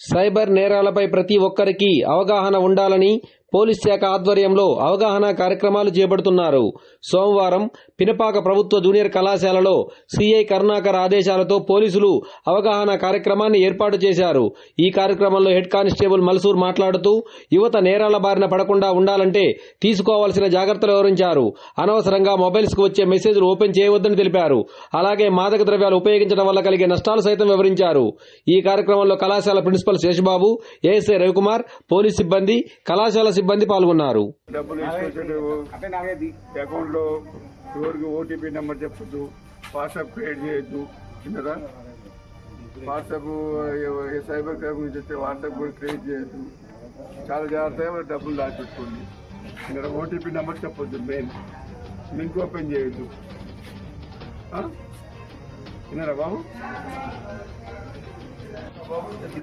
Cyber నేరాలపై ప్రతి ఒక్కరికి అవగాహన ఉండాలని పోలీస్ శాఖ ఆధ్వర్యంలో అవగాహన కార్యక్రమాలు చేపడుతున్నారు. సోమవారం పినపాక ప్రభుత్వ జూనియర్ కళాశాలలో సిఐ కరుణాకర్ ఆదేశాలతో పోలీసులు అవగాహన కార్యక్రమాన్ని ఏర్పాటు చేశారు. ఈ కార్యక్రమంలో హెడ్ కానిస్టేబుల్ మల్సూర్ మాట్లాడుతూ యువత నేరాల బారిన పడకుండా ఉండాలంటే తీసుకోవాల్సిన జాగ్రత్తలు వివరించారు. అనవసరంగా మొబైల్స్కు వచ్చే మెసేజ్లు ఓపెన్ చేయవద్దని తెలిపారు. అలాగే మాదక ద్రవ్యాలు ఉపయోగించడం వల్ల కలిగే నష్టాలు సైతం వివరించారు. ఈ కార్యక్రమంలో కళాశాల principal Seshababu ASI Ravikumar police సిబ్బంది కళాశాల సిబ్బంది పాల్గొన్నారు. డబ్బులు తీసుకొచ్చేటప్పుడు ఎవరికి ఓటీపీ నెంబర్ చెప్పొద్దు వాట్సాప్ క్రియేట్ చేయొద్దు విన్నరా వాట్సాప్ ఏ- సైబర్ క్రైమ్ నుంచి వచ్చే వాట్సాప్ కూడా క్రియేట్ చేయొద్దు. చాలా జాగ్రత్తగా డబ్బులు దాచిపెట్టుకోండి. ఇక్కడ ఓటీపీ నెంబర్ చెప్పొద్దు మెయిన్ లింక్ ఓపెన్ చేయొద్దు. విన్నారా బాబు?